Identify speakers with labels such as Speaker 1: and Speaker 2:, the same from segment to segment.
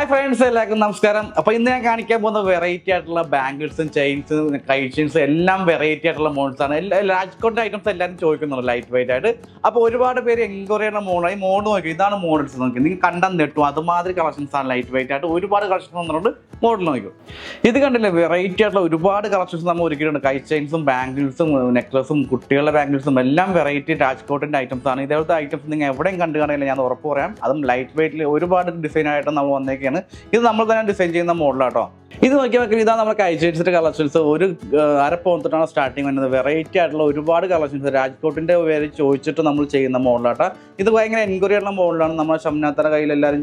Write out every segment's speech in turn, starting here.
Speaker 1: Hi friends എല്ലാവർക്കും നമസ്കാരം. അപ്പോൾ ഇന്ന് ഞാൻ കാണിക്കാൻ പോകുന്ന വെറൈറ്റി ആയിട്ടുള്ള ബാങ്കിൾസും ചെയിൻസും കൈഷൻസും എല്ലാം വെറൈറ്റി ആയിട്ടുള്ള മോഡൽസ് ആണ്. എല്ലാ രാജ്കോട്ടിന്റെ ഐറ്റംസ് എല്ലാവരും ചോദിക്കുന്നുണ്ട് ലൈറ്റ് വെയിറ്റ് ആയിട്ട്. അപ്പോൾ ഒരുപാട് പേര് എൻക്വയറി ചെയ്യുന്ന മോഡൽ ഈ മോഡ് നോക്കി ഇതാണ് മോഡൽസ് നോക്കി നിങ്ങൾ കണ്ടം നെട്ടും അതുമാതിരി കളക്ഷൻസ് ആണ് ലൈറ്റ് വെയിറ്റ് ആയിട്ട്. ഒരുപാട് കളക്ഷൻസ് വന്നിട്ടുണ്ട് മോഡൽ നോക്കും ഇത് കണ്ടില്ലേ? വെറൈറ്റി ആയിട്ടുള്ള ഒരുപാട് കളക്ഷൻസ് നമ്മൾ ഒരുക്കിയിട്ടുണ്ട്. കൈ ചെയിൻസും ബാങ്കിൾസും നെക്ലസും കുട്ടികളുടെ ബാങ്കിൾസും എല്ലാം വെറൈറ്റി രാജ്കോട്ടിന്റെ ഐറ്റംസ് ആണ്. ഇതേപോലത്തെ ഐറ്റംസ് നിങ്ങൾ എവിടെയും കണ്ടു കാണില്ല ഞാൻ ഉറപ്പ് പറയാം. അതും ലൈറ്റ് വെയിറ്റിൽ ഒരുപാട് ഡിസൈൻ ആയിട്ട് നമ്മൾ വന്നേക്കാണ് ഇത് നമ്മൾ തന്നെ ഡിസൈൻ ചെയ്യുന്ന മോഡലാട്ടോ. ഇത് നോക്കിയാൽ മക്കൾ ഇതാണ് നമ്മുടെ കൈച്ചേഴ്സിന്റെ കളക്ഷൻസ് ഒരു അരപ്പോന്നിട്ടാണ് സ്റ്റാർട്ടിങ് വരുന്നത്. വെറൈറ്റി ആയിട്ടുള്ള ഒരുപാട് കളക്ഷൻസ് രാജ്കോട്ടിന്റെ പേര് ചോദിച്ചിട്ട് നമ്മൾ ചെയ്യുന്ന മോഡലാട്ട ഇത് ഭയങ്കര എൻക്വയറി ഉള്ള മോഡലാണ് നമ്മൾ ഷംനാത്തറ കയ്യിൽ എല്ലാവരും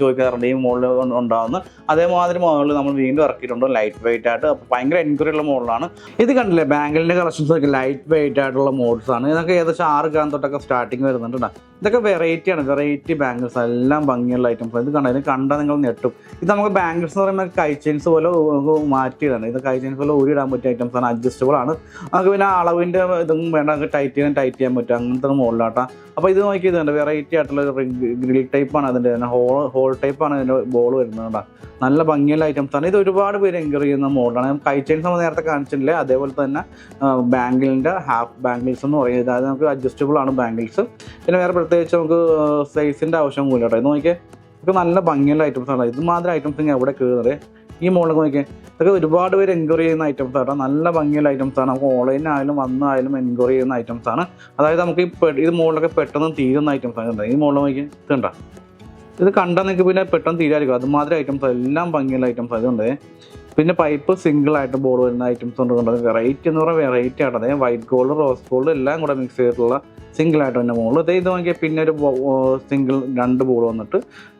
Speaker 1: ചോദിക്കാറുണ്ട് ഈ മോഡൽ ഉണ്ടാവുന്ന അതേമാതിരി മോഡൽ നമ്മൾ വീണ്ടും ഇറക്കിയിട്ടുണ്ട്. ലൈറ്റ് വെയിറ്റ് ആയിട്ട്. അപ്പോൾ ഭയങ്കര എൻക്വയറി ഉള്ള മോഡലാണ് ഇത് കണ്ടില്ലേ? ബാങ്കിലിന്റെ കളക്ഷൻസ് ഒക്കെ ലൈറ്റ് വെയിറ്റ് ആയിട്ടുള്ള മോഡൽസ് ആണ്. ഇതൊക്കെ ഏകദേശം ആറ് ഗ്രാം തൊട്ടൊക്കെ സ്റ്റാർട്ടിങ് വരുന്നുണ്ട്. ഇതൊക്കെ വെറൈറ്റിയാണ് വെറൈറ്റി ബാങ്കിൾസ് എല്ലാം ഭംഗിയുള്ള ഐറ്റംസ് ഇത് കണ്ടോ? ഇത് കണ്ടാൽ നിങ്ങൾ ഞെട്ടും. ഇത് നമുക്ക് ബാങ്കിൾസ് എന്ന് പറയുമ്പോൾ കൈ ചെയിൻസ് പോലെ മാറ്റിയതാണ് ഇത് കൈചെയിൻസ് പോലെ ഊരിടാൻ പറ്റിയ ഐറ്റംസ് ആണ് അഡ്ജസ്റ്റബിൾ ആണ്. നമുക്ക് പിന്നെ അളവിന്റെ ഇതും വേണ്ട ടൈറ്റ് ചെയ്യാൻ ടൈറ്റ് ചെയ്യാൻ പറ്റും. അങ്ങനത്തെ മുകളിലാട്ടാ അപ്പോൾ ഇത് നോക്കി ഇതുണ്ട് വെറൈറ്റി ആയിട്ടുള്ള ഗ്രിൽ ടൈപ്പാണ് അതിന്റെ തന്നെ ഹോൾ ഹോൾ ആണ് ഇതിന്റെ ബോൾ വരുന്നത് നല്ല ഭംഗിയുള്ള ഐറ്റംസ് ആണ്. ഇത് ഒരുപാട് പേര് എൻക്വയറി ചെയ്യുന്ന മോഡലാണ് കൈചെയിൻസ് നമ്മൾ നേരത്തെ കാണിച്ചിട്ടില്ലേ? അതേപോലെ തന്നെ ബാംഗിളിന്റെ ഹാഫ് ബാംഗിൾസ് എന്ന് പറയുന്നത് അതായത് നമുക്ക് അഡ്ജസ്റ്റബിൾ ആണ് ബാംഗിൾസ് പിന്നെ വേറെ പ്രത്യേകിച്ച് നമുക്ക് സൈസിന്റെ ആവശ്യം കേട്ടോ. ഇത് നോക്കിയാൽ നമുക്ക് നല്ല ഭംഗിയുള്ള ഐറ്റംസ് ആണ്. ഇത് മാത്രം ഐറ്റംസ് ഇങ്ങനെ എവിടെ കയറുന്നത് ഈ മോളിൽ നോക്കിയേ ഇതൊക്കെ ഒരുപാട് പേര് എൻക്വയറി ചെയ്യുന്ന ഐറ്റംസ് ആണ്. നല്ല ഭംഗിയുള്ള ഐറ്റംസ് ആണ്. നമുക്ക് ഓൺലൈനായാലും വന്നായാലും എൻക്വയറി ചെയ്യുന്ന ഐറ്റംസ് ആണ്. അതായത് നമുക്ക് ഈ ഇത് മോളിലൊക്കെ പെട്ടെന്ന് തീരുന്ന ഐറ്റംസ് ആണ്? ഈ മോളിൽ നോക്കി ഇത് കണ്ടോ? ഇത് കണ്ടാൽ നിങ്ങൾക്ക് പിന്നെ പെട്ടെന്ന് തീരായിരിക്കും അതുമാതിരി ഐറ്റംസ് എല്ലാം ഭംഗിയുള്ള ഐറ്റംസ് അതുകൊണ്ട് പിന്നെ പൈപ്പ് സിംഗിൾ ആയിട്ട് ബോൾ വരുന്ന ഐറ്റംസ് ഉണ്ട് കണ്ടത് വെറൈറ്റി എന്ന് പറയുന്നത് വെറൈറ്റി ആണ് അതായത് വൈറ്റ് ഗോൾഡ് റോസ് ഗോൾഡ് എല്ലാം കൂടെ മിക്സ് ചെയ്തിട്ടുള്ള സിംഗിൾ ആയിട്ട് തന്നെ മുകളിൽ അതേ ഇത് നോക്കിയാൽ പിന്നെ ഒരു സിംഗിൾ രണ്ട് ബോൾ വന്നിട്ട്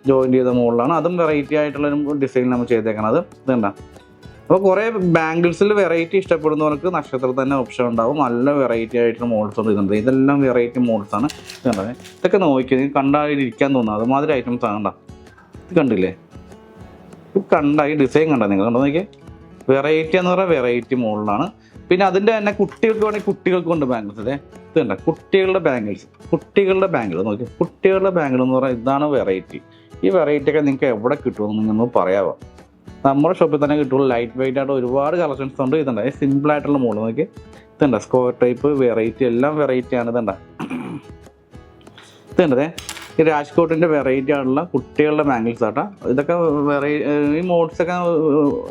Speaker 1: ജോയിൻ ചെയ്ത മുകളിലാണ് അതും വെറൈറ്റി ആയിട്ടുള്ള ഒരു ഡിസൈൻ നമ്മൾ ചെയ്തേക്കണത്. ഇതുണ്ട അപ്പോൾ കുറേ ബാംഗിൾസിൽ വെറൈറ്റി ഇഷ്ടപ്പെടുന്നവർക്ക് നക്ഷത്രത്തിൽ തന്നെ ഓപ്ഷൻ ഉണ്ടാവും. നല്ല വെറൈറ്റി ആയിട്ടുള്ള മോഡൽസ് ഉണ്ട് ഇതുണ്ട്. ഇതെല്ലാം വെറൈറ്റി മോഡൽസ് ആണ്. ഇതുണ്ടത് ഇതൊക്കെ നോക്കി കണ്ടാൽ ഇരിക്കാൻ തോന്നുന്നു. അതുമാതിരി ഐറ്റംസ് ആണ് ഇത് കണ്ടില്ലേ? കണ്ട ഈ ഡിസൈൻ കണ്ട നിങ്ങൾ. കണ്ടോ നോക്കിയേ? വെറൈറ്റി എന്ന് പറയുന്നത് വെറൈറ്റി മോഡലാണ്. പിന്നെ അതിന്റെ തന്നെ കുട്ടികൾക്ക് വേണമെങ്കിൽ കുട്ടികൾക്ക് കൊണ്ട് ബാംഗിൾസ് അല്ലേ ഇത് കണ്ട? കുട്ടികളുടെ ബാംഗിൾസ് കുട്ടികളുടെ ബാംഗിൾ നോക്കി കുട്ടികളുടെ ബാംഗിൾ എന്ന് പറഞ്ഞാൽ ഇതാണ് വെറൈറ്റി ഈ വെറൈറ്റി ഒക്കെ നിങ്ങൾക്ക് എവിടെ കിട്ടുമെന്ന് നിങ്ങൾ പറയാമോ നമ്മുടെ ഷോപ്പിൽ തന്നെ കിട്ടുള്ളൂ ലൈറ്റ് വെയിറ്റ് ആയിട്ട് ഒരുപാട് കളക്ഷൻസ് ഉണ്ട്. ഇതുണ്ട് സിമ്പിൾ ആയിട്ടുള്ള മോഡൽ. നോക്കി ഇതുണ്ട് സ്ക്വയർ ടൈപ്പ് വെറൈറ്റി എല്ലാം വെറൈറ്റി ആണ്. ഇതുണ്ട ഇതുണ്ടേ ഈ രാജ്കോട്ടിന്റെ വെറൈറ്റി ആണുള്ള കുട്ടികളുടെ ബാംഗിൾസ് ആട്ടാ. ഇതൊക്കെ വെറൈ ഈ മോഡ്സൊക്കെ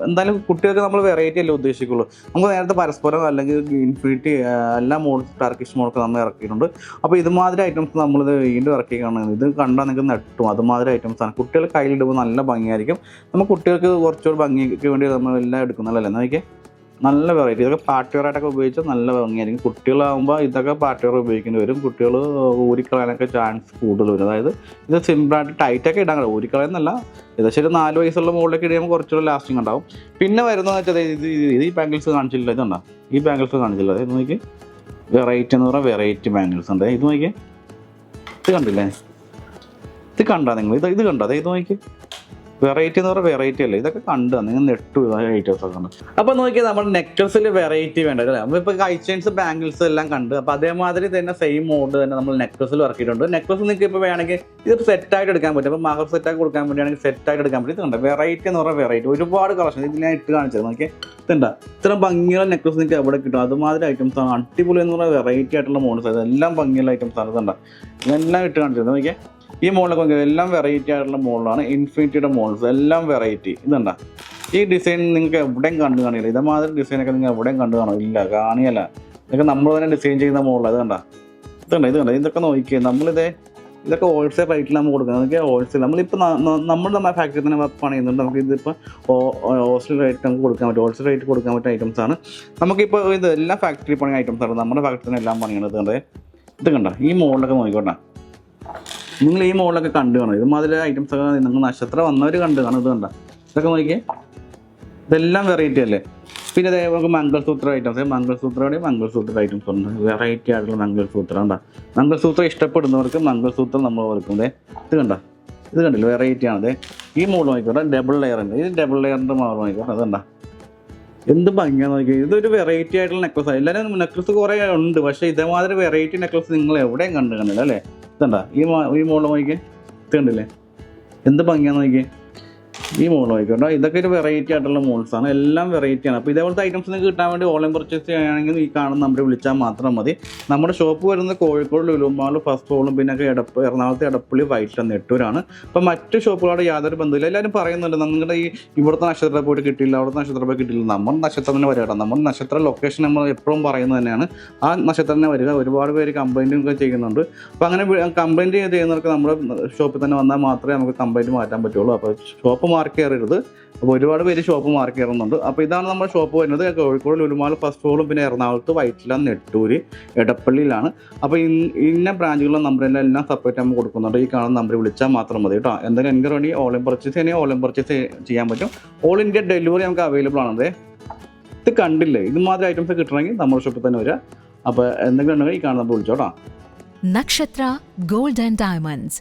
Speaker 1: എന്തായാലും കുട്ടികൾക്ക് നമ്മൾ വെറൈറ്റി അല്ലേ ഉദ്ദേശിക്കുള്ളൂ. നമുക്ക് നേരത്തെ പരസ്പരം അല്ലെങ്കിൽ ഇൻഫിനിറ്റി എല്ലാ മോഡ്സ് ടർക്കിഷ് മോഡൊക്കെ നമ്മൾ ഇറക്കിയിട്ടുണ്ട്. അപ്പോൾ ഇതുമാതിരി ഐറ്റംസ് നമ്മളിത് വീണ്ടും ഇറക്കിയാണ് ഇത് കണ്ടാൽ നിങ്ങൾക്ക് നെട്ടും. അതുമാതിരി ഐറ്റംസ് ആണ്. കുട്ടികൾ കയ്യിലിടുമ്പോൾ നല്ല ഭംഗിയായിരിക്കും. നമ്മൾ കുട്ടികൾക്ക് കുറച്ചുകൂടി ഭംഗിക്ക് വേണ്ടി നമ്മൾ എല്ലാം എടുക്കുന്നതല്ലേ? നോക്കിയേ. നല്ല വെറൈറ്റി ഇതൊക്കെ പാർട്ടി വെയറായിട്ടൊക്കെ ഉപയോഗിച്ചാൽ നല്ല ഭംഗിയായിരിക്കും. കുട്ടികളാകുമ്പോൾ ഇതൊക്കെ പാർട്ടി വെയർ ഉപയോഗിക്കേണ്ടി വരും. കുട്ടികൾ ഊരിക്കളയാനൊക്കെ ചാൻസ് കൂടുതൽ വരും. അതായത് ഇത് സിമ്പിളായിട്ട് ടൈറ്റൊക്കെ ഇടാൻ കഴിയും. ഊരിക്കളയെന്നല്ല ഏകദേശം ഒരു നാല് വയസ്സുള്ള മുകളിലേക്ക് ഇടുമ്പോൾ കുറച്ചുകൂടെ ലാസ്റ്റിംഗ് ഉണ്ടാവും. പിന്നെ വരുന്നത് വെച്ചാൽ ഇത് ഇത് ഈ ബാംഗിൾസ് കാണിച്ചില്ല ഇതുണ്ടോ? ഈ ബാംഗിൾസ് കാണിച്ചില്ല ഇത് നോക്കി വെറൈറ്റി എന്ന് പറഞ്ഞാൽ വെറൈറ്റി ബാംഗിൾസ് ഉണ്ട്. ഇത് നോക്കി ഇത് കണ്ടില്ലേ? ഇത് കണ്ടാ നിങ്ങൾ? ഇത് ഇത് കണ്ടോ? അതെ ഇത് നോക്കി വെറൈറ്റി എന്ന് പറഞ്ഞാൽ വെറൈറ്റി അല്ലേ? ഇതൊക്കെ കണ്ടു നിങ്ങൾ നെട്ടു ഐറ്റംസ് ഒക്കെ ഉണ്ട് അപ്പൊ നോക്കിയാൽ നമ്മൾ നെക്ലസിൽ വെറൈറ്റി വേണ്ട അല്ലേ? നമ്മളിപ്പോൾ കൈ ചെയിൻസ് ബാംഗിൾസ് എല്ലാം കണ്ട്. അപ്പൊ അതേമാതിരി തന്നെ സെയിം മോഡ് തന്നെ നമ്മൾ നെക്ലസിൽ ഇറക്കിയിട്ടുണ്ട്. നെക്ലസ് നിങ്ങൾക്ക് ഇപ്പോൾ വേണമെങ്കിൽ ഇത് സെറ്റ് ആയിട്ട് എടുക്കാൻ പറ്റും. അപ്പോൾ മഹർ സെറ്റ് ആക്കി കൊടുക്കാൻ വേണ്ടിയാണെങ്കിൽ സെറ്റ് ആയിട്ട് എടുക്കാൻ പറ്റും. ഇതുണ്ട്. വെറൈറ്റി എന്ന് പറഞ്ഞാൽ വെറൈറ്റി ഒരുപാട് കളക്ഷൻ ഇത് ഞാൻ ഇട്ട് കാണിച്ചത് നോക്കിയേ ഇതുണ്ട. ഇത്ര ഭംഗിയുള്ള നെക്ലസ് നിങ്ങൾക്ക് എവിടെ കിട്ടും? അതുമാതിരി ഐറ്റംസ് ആണ്. അടിപൊളി എന്ന് പറഞ്ഞാൽ വെറൈറ്റി ആയിട്ടുള്ള മോഡൽസ് എല്ലാം ഭംഗിയുള്ള ഐറ്റംസ് ആണ്. ഇതുണ്ട്. ഇതെല്ലാം ഇട്ട് കാണിച്ചത് നോക്കിയേ ഈ മോഡലൊക്കെ നോക്കിയാൽ എല്ലാം വെറൈറ്റി ആയിട്ടുള്ള മോഡലാണ് ഇൻഫിനിറ്റിയുടെ മോൾസ് എല്ലാം വെറൈറ്റി ഇതുണ്ട? ഈ ഡിസൈൻ നിങ്ങൾക്ക് എവിടെയും കണ്ടു കാണില്ല. ഇതേമാതിരി ഡിസൈനൊക്കെ നിങ്ങൾ എവിടെയും കണ്ടു കാണോ. ഇല്ല കാണിയല്ല. ഇതൊക്കെ നമ്മൾ തന്നെ ഡിസൈൻ ചെയ്യുന്ന ഇത് ഇതുണ്ട്? ഇത് കണ്ടോ? ഇതൊക്കെ നോക്കിയേ. നമ്മളിതേ ഇതൊക്കെ ഹോൾസെയിൽ റേറ്റിൽ നമ്മൾ കൊടുക്കുന്നത്. അതൊക്കെ ഹോൾസെയിൽ നമ്മളിപ്പോൾ നമ്മൾ നമ്മുടെ ഫാക്ടറി തന്നെ പണിയുന്നുണ്ട്. നമുക്ക് ഇതിപ്പോൾ ഹോൾസെയിൽ റേറ്റ് നമുക്ക് കൊടുക്കാൻ പറ്റും. ഹോൾസെയിൽ റേറ്റ് കൊടുക്കാൻ പറ്റുന്ന ഐറ്റംസ് ആണ്. നമുക്കിപ്പോൾ ഇത് എല്ലാം ഫാക്ടറി പണി ഐറ്റംസ് ആണ്. നമ്മുടെ ഫാക്ടറി തന്നെ എല്ലാം പണിയുന്നത്. കണ്ടേ? ഇത് കണ്ട? ഈ മോളിലൊക്കെ നോക്കിക്കോട്ടെ. നിങ്ങൾ ഈ മോളിലൊക്കെ കണ്ടു കാണും. ഇതുമാതിരി ഐറ്റംസ് ഒക്കെ നിങ്ങൾ നക്ഷത്രം വന്നവർ കണ്ടു കാണും. ഇത് കണ്ട. ഇതൊക്കെ നോക്കിയേ. ഇതെല്ലാം വെറൈറ്റി അല്ലേ? പിന്നെ അതേ നമുക്ക് മംഗൾസൂത്ര ഐറ്റംസ് മംഗൾസൂത്രയുടെ മംഗൾസൂത്ര ഐറ്റംസ് ഉണ്ട്. വെറൈറ്റി ആയിട്ടുള്ള മംഗൾസൂത്രം കണ്ടാ. മംഗൾസൂത്രം ഇഷ്ടപ്പെടുന്നവർക്ക് മംഗൾസൂത്രം നമ്മൾ കൊടുക്കുന്നത് ഇത് കണ്ട. ഇത് കണ്ടില്ല? വെറൈറ്റി ആണത് ഈ മോൾ നോക്കിക്കോട്ടെ. ഡബിൾ ലെയർ ഉണ്ട്. ഇത് ഡബിൾ ലെയറിന്റെ മോൾ നോക്കിക്കോട്ടെ. അത് കണ്ടാ. എന്ത് ഭംഗിയാന്ന് നോക്കി ഇതൊരു വെറൈറ്റി ആയിട്ടുള്ള നെക്ലസ് എല്ലാവരും നെക്ലസ് കുറേ ഉണ്ട്. പക്ഷേ ഇതേമാതിരി വെറൈറ്റി നെക്ലസ് നിങ്ങൾ എവിടെയും കണ്ടു കണ്ടില്ല അല്ലേ? ഇതണ്ട ഈ ഈ മോഡൽ നോക്കിയേ ഇത് കണ്ടില്ലേ എന്ത് ഭംഗിയാന്ന് നോക്കിയേ. ഈ മോൾ നോക്കിക്കോട്ടോ ഇതൊക്കെ ഒരു വെറൈറ്റി ആയിട്ടുള്ള മോൾസ് ആണ്. എല്ലാം വെറൈറ്റി ആണ്. അപ്പോൾ ഇതേപോലത്തെ ഐറ്റംസ് നിങ്ങൾക്ക് കിട്ടാൻ വേണ്ടി ഓൺലൈൻ പർച്ചേസ് ചെയ്യുകയാണെങ്കിൽ ഈ കാണുന്ന നമ്പർ വിളിച്ചാൽ മാത്രം മതി. നമ്മുടെ ഷോപ്പ് വരുന്നത് കോഴിക്കോട് ലുലുമാൾ ഫസ്റ്റ് ഫോളും പിന്നെ എടപ്പ് എറണാകുളത്ത് എടപ്പള്ളി വൈറ്റില നെട്ടൂരാണ്. അപ്പോൾ മറ്റ് ഷോപ്പുകളോട് യാതൊരു ബന്ധമില്ല എല്ലാവരും പറയുന്നുണ്ട് നിങ്ങളുടെ ഈ ഇവിടുത്തെ നക്ഷത്ര പോയിട്ട് കിട്ടിയില്ല അവിടുത്തെ നക്ഷത്ര പോയി കിട്ടിയില്ല. നമ്മൾ നക്ഷത്രം തന്നെ വരിക നമ്മൾ നക്ഷത്ര ലൊക്കേഷൻ നമ്മൾ എപ്പോഴും പറയുന്നത് തന്നെയാണ്. ആ നക്ഷത്രം തന്നെ വരിക. ഒരുപാട് പേര് കംപ്ലൈന്റും ഒക്കെ ചെയ്യുന്നുണ്ട്. അപ്പോൾ അങ്ങനെ കംപ്ലൈന്റ് ചെയ്യുന്നവർക്ക് നമ്മുടെ ഷോപ്പിൽ തന്നെ വന്നാൽ മാത്രമേ നമുക്ക് കംപ്ലൈന്റ് മാറ്റാൻ പറ്റുള്ളൂ. അപ്പോൾ ഷോപ്പ് മാർക്ക് കയറരുത്. അപ്പോൾ ഒരുപാട് പേര് ഷോപ്പ് മാർക്ക് കയറുന്നുണ്ട്. അപ്പോൾ ഇതാണ് നമ്മുടെ ഷോപ്പ് വരുന്നത്. കോഴിക്കോട് ലുലുമാൾ ഫസ്റ്റ് ഫ്ലോറും പിന്നെ എറണാകുളത്ത് വൈറ്റില നെട്ടൂര് എടപ്പള്ളിയിലാണ്. അപ്പോൾ ഇന്ന ബ്രാഞ്ചുകളിലെ നമ്പറിന്റെ എല്ലാം സെപ്പറേറ്റ് നമ്മൾ കൊടുക്കുന്നുണ്ട്. ഈ കാണുന്ന നമ്പർ വിളിച്ചാൽ മാത്രം മതി കേട്ടോ. എന്തെങ്കിലും വേണ്ടി ഓൺലൈൻ പർച്ചേസ് ചെയ്യണമെങ്കിൽ ഓൺലൈൻ പർച്ചേസ് ചെയ്യാൻ പറ്റും. ഓൾ ഇന്ത്യ ഡെലിവറി നമുക്ക് അവൈലബിൾ ആണ്. ഇത് കണ്ടില്ലേ? ഇത് മാത്രം ഐറ്റംസ് കിട്ടണമെങ്കിൽ നമ്മുടെ ഷോപ്പിൽ തന്നെ വരിക അപ്പോൾ എന്തെങ്കിലും ഉണ്ടെങ്കിൽ ഈ കാണുന്ന വിളിച്ചോട്ടോ
Speaker 2: നക്ഷത്ര ഗോൾഡ് ആൻഡ് Diamonds,